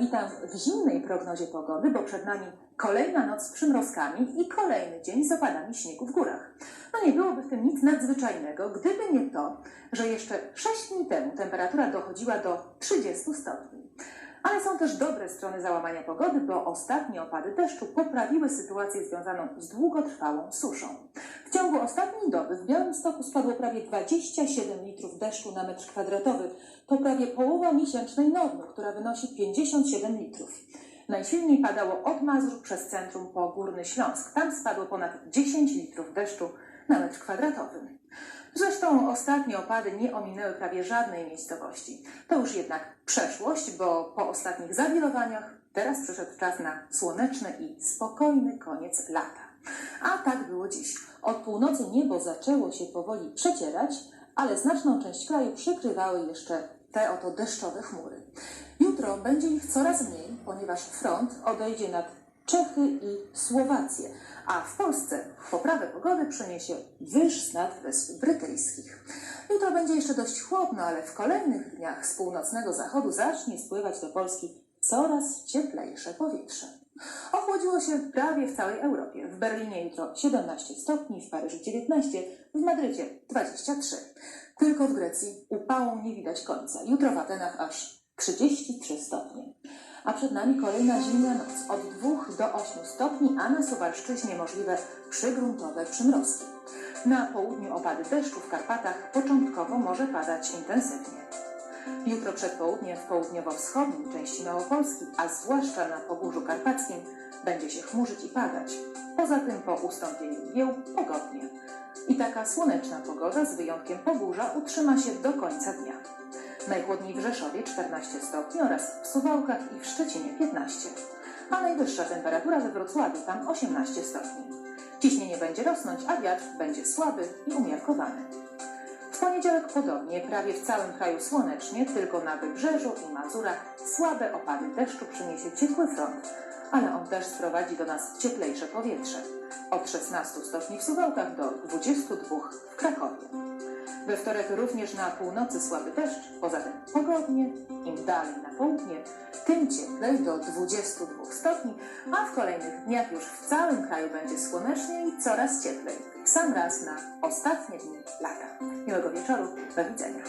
Witam w zimnej prognozie pogody, bo przed nami kolejna noc z przymrozkami i kolejny dzień z opadami śniegu w górach. No nie byłoby w tym nic nadzwyczajnego, gdyby nie to, że jeszcze 6 dni temu temperatura dochodziła do 30 stopni. Ale są też dobre strony załamania pogody, bo ostatnie opady deszczu poprawiły sytuację związaną z długotrwałą suszą. W ciągu ostatniej doby w Białymstoku spadło prawie 27 litrów deszczu na metr kwadratowy. To prawie połowa miesięcznej normy, która wynosi 57 litrów. Najsilniej padało od Mazur przez centrum po Górny Śląsk. Tam spadło ponad 10 litrów deszczu na metr kwadratowy. Zresztą ostatnie opady nie ominęły prawie żadnej miejscowości. To już jednak przeszłość, bo po ostatnich zawirowaniach teraz przyszedł czas na słoneczny i spokojny koniec lata. A tak było dziś. Od północy niebo zaczęło się powoli przecierać, ale znaczną część kraju przykrywały jeszcze te oto deszczowe chmury. Jutro będzie ich coraz mniej, ponieważ front odejdzie nad Czechy i Słowację, a w Polsce poprawę pogody przyniesie wyż z nad Wysp Brytyjskich. Jutro będzie jeszcze dość chłodno, ale w kolejnych dniach z północnego zachodu zacznie spływać do Polski coraz cieplejsze powietrze. Ochłodziło się prawie w całej Europie. W Berlinie jutro 17 stopni, w Paryżu 19, w Madrycie 23. Tylko w Grecji upału nie widać końca. Jutro w Atenach aż 33 stopnie. A przed nami kolejna zimna noc od 2 do 8 stopni, a na Suwalszczyźnie możliwe przygruntowe przymrozki. Na południu opady deszczu w Karpatach początkowo może padać intensywnie. Jutro przed południem w południowo-wschodniej części Małopolski, a zwłaszcza na Pogórzu Karpackim, będzie się chmurzyć i padać. Poza tym po ustąpieniu mgieł pogodnie. I taka słoneczna pogoda z wyjątkiem Pogórza utrzyma się do końca dnia. Najchłodniej w Rzeszowie 14 stopni oraz w Suwałkach i w Szczecinie 15. A najwyższa temperatura we Wrocławiu tam 18 stopni. Ciśnienie będzie rosnąć, a wiatr będzie słaby i umiarkowany. Poniedziałek podobnie, prawie w całym kraju słonecznie, tylko na Wybrzeżu i Mazurach słabe opady deszczu przyniesie ciepły front, ale on też sprowadzi do nas cieplejsze powietrze. Od 16 stopni w Suwałkach do 22 w Krakowie. We wtorek również na północy słaby deszcz, poza tym pogodnie, im dalej na południe, tym cieplej do 22 stopni, a w kolejnych dniach już w całym kraju będzie słonecznie i coraz cieplej. Sam raz na ostatnie dni lata. Miłego wieczoru, do widzenia.